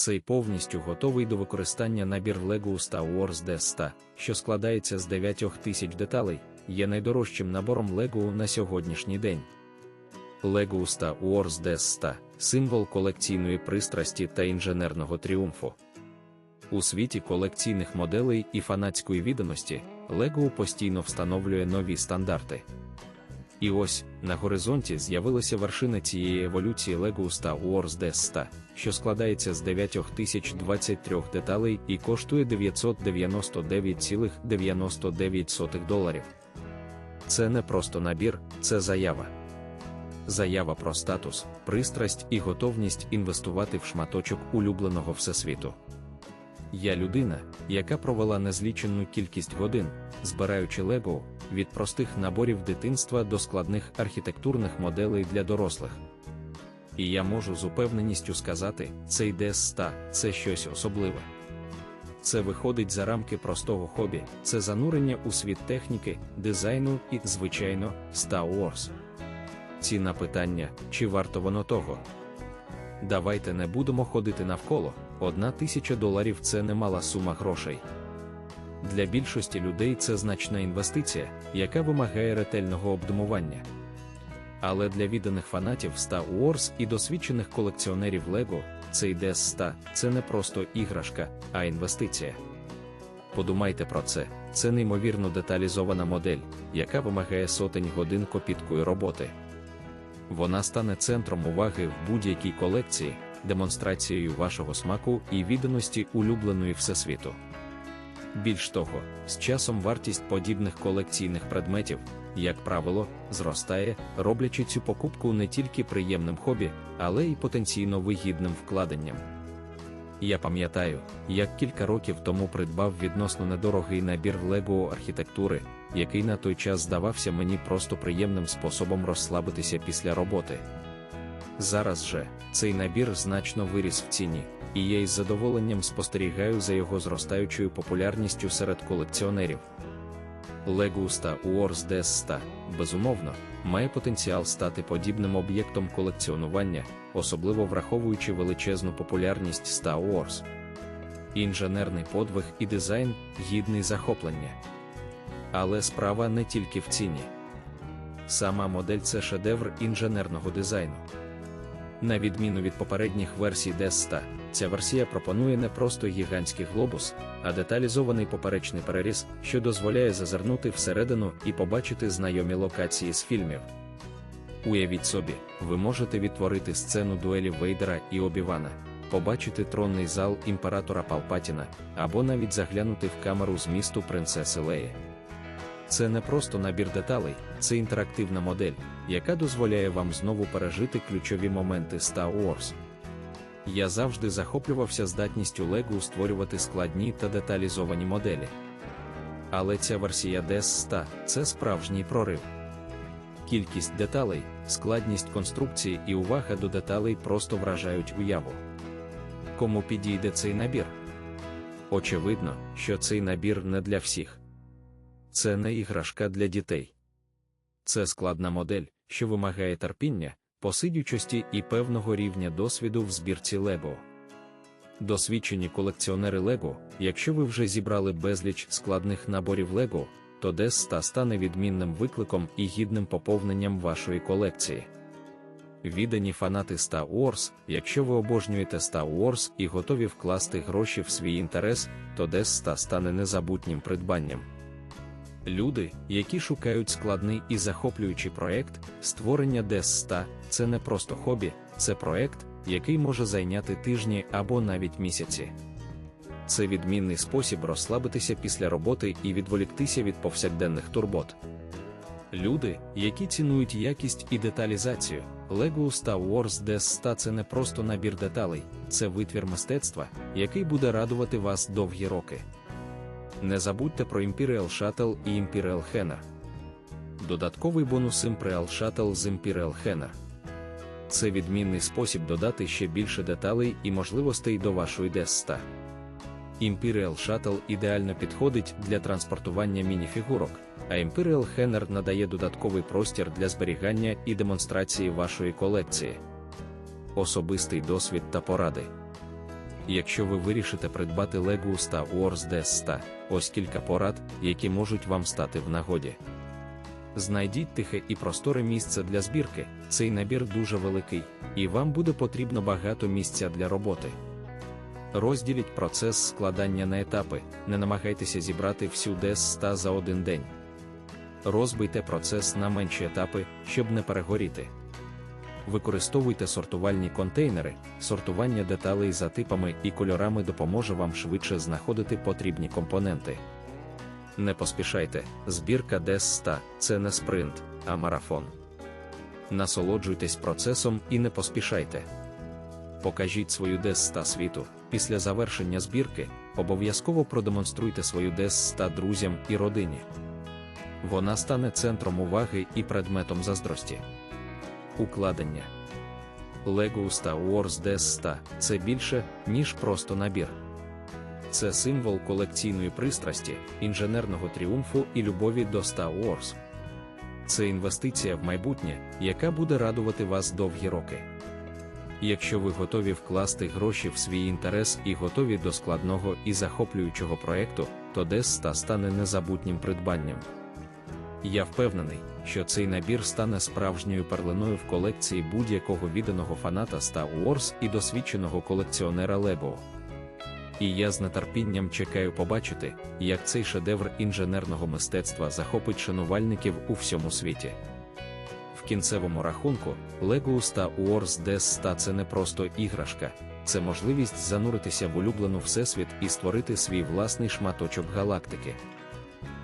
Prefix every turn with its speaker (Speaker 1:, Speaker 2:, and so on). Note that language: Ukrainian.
Speaker 1: Цей повністю готовий до використання набір LEGO Star Wars D100, що складається з 9000 деталей, є найдорожчим набором LEGO на сьогоднішній день. LEGO Star Wars D100 – символ колекційної пристрасті та інженерного тріумфу. У світі колекційних моделей і фанатської відданості LEGO постійно встановлює нові стандарти. І ось на горизонті з'явилася вершина цієї еволюції LEGO Star Wars D100, що складається з 9023 деталей і коштує 999,99 доларів. Це не просто набір, це заява. Заява про статус, пристрасть і готовність інвестувати в шматочок улюбленого всесвіту. Я людина, яка провела незлічену кількість годин, збираючи лего від простих наборів дитинства до складних архітектурних моделей для дорослих. І я можу з упевненістю сказати, цей DS100 – це щось особливе. Це виходить за рамки простого хобі, це занурення у світ техніки, дизайну і, звичайно, Star Wars. Ціна питання, чи варто воно того? Давайте не будемо ходити навколо. Одна тисяча доларів це немала сума грошей. Для більшості людей це значна інвестиція, яка вимагає ретельного обдумування. Але для відданих фанатів Star Wars і досвідчених колекціонерів LEGO цей DS 100 це не просто іграшка, а інвестиція. Подумайте про це, це неймовірно деталізована модель, яка вимагає сотень годин копіткої роботи. Вона стане центром уваги в будь-якій колекції, демонстрацією вашого смаку і відданості улюбленої всесвіту. Більш того, з часом вартість подібних колекційних предметів, як правило, зростає, роблячи цю покупку не тільки приємним хобі, але й потенційно вигідним вкладенням. Я пам'ятаю, як кілька років тому придбав відносно недорогий набір Lego архітектури, який на той час здавався мені просто приємним способом розслабитися після роботи. Зараз же цей набір значно виріс в ціні, і я із задоволенням спостерігаю за його зростаючою популярністю серед колекціонерів. Wars DS 100, безумовно, має потенціал стати подібним об'єктом колекціонування, особливо враховуючи величезну популярність Star Wars. Інженерний подвиг і дизайн гідний захоплення. Але справа не тільки в ціні. Сама модель це шедевр інженерного дизайну. На відміну від попередніх версій DS 100, ця версія пропонує не просто гігантський глобус, а деталізований поперечний переріз, що дозволяє зазирнути всередину і побачити знайомі локації з фільмів. Уявіть собі, ви можете відтворити сцену дуелі Вейдера і Обівана, побачити тронний зал імператора Палпатіна або навіть заглянути в камеру з місту принцеси Леї. Це не просто набір деталей, це інтерактивна модель, яка дозволяє вам знову пережити ключові моменти Star Wars. Я завжди захоплювався здатністю Lego створювати складні та деталізовані моделі. Але ця версія DS 100 це справжній прорив. Кількість деталей, складність конструкції і увага до деталей просто вражають уяву. Кому підійде цей набір? Очевидно, що цей набір не для всіх. Це не іграшка для дітей. Це складна модель, що вимагає терпіння, посидючості і певного рівня досвіду в збірці Лего. Досвідчені колекціонери Лего, якщо ви вже зібрали безліч складних наборів Лего, то DS стане відмінним викликом і гідним поповненням вашої колекції. Віддані фанати Star Wars, якщо ви обожнюєте Star Wars і готові вкласти гроші в свій інтерес, то DS стане незабутнім придбанням. Люди, які шукають складний і захоплюючий проект, створення DES 100 це не просто хобі, це проект, який може зайняти тижні або навіть місяці. Це відмінний спосіб розслабитися після роботи і відволіктися від повсякденних турбот. Люди, які цінують якість і деталізацію, Lego Star Wars DS 100 це не просто набір деталей, це витвір мистецтва, який буде радувати вас довгі роки. Не забудьте про Imperial Shuttle і Imperial Henner. Додатковий бонус Imperial Shuttle з Imperial Henner. Це відмінний спосіб додати ще більше деталей і можливостей до вашої 100. Imperial Shuttle ідеально підходить для транспортування мініфігурок, а Imperial Henner надає додатковий простір для зберігання і демонстрації вашої колекції. Особистий досвід та поради. Якщо ви вирішите придбати Lego Star Wars DS 100, ось кілька порад, які можуть вам стати в нагоді. Знайдіть тихе і просторе місце для збірки. Цей набір дуже великий, і вам буде потрібно багато місця для роботи. Розділіть процес складання на етапи, не намагайтеся зібрати всю DS 100 за один день. Розбийте процес на менші етапи, щоб не перегоріти. Використовуйте сортувальні контейнери, сортування деталей за типами і кольорами допоможе вам швидше знаходити потрібні компоненти. Не поспішайте, збірка DES 100 – це не спринт, а марафон. Насолоджуйтесь процесом і не поспішайте. Покажіть свою DES 100 світу. Після завершення збірки обов'язково продемонструйте свою DES 100 друзям і родині. Вона стане центром уваги і предметом заздрості. Укладення Lego Star Wars DS 100 – це більше, ніж просто набір. Це символ колекційної пристрасті, інженерного тріумфу і любові до Star Wars. Це інвестиція в майбутнє, яка буде радувати вас довгі роки. Якщо ви готові вкласти гроші в свій інтерес і готові до складного і захоплюючого проекту, то 100 стане незабутнім придбанням. Я впевнений, що цей набір стане справжньою перлиною в колекції будь-якого відданого фаната Star Wars і досвідченого колекціонера Lego. І я з нетерпінням чекаю побачити, як цей шедевр інженерного мистецтва захопить шанувальників у всьому світі. В кінцевому рахунку, Lego Star Wars DS 100 – це не просто іграшка, це можливість зануритися в улюблену всесвіт і створити свій власний шматочок галактики.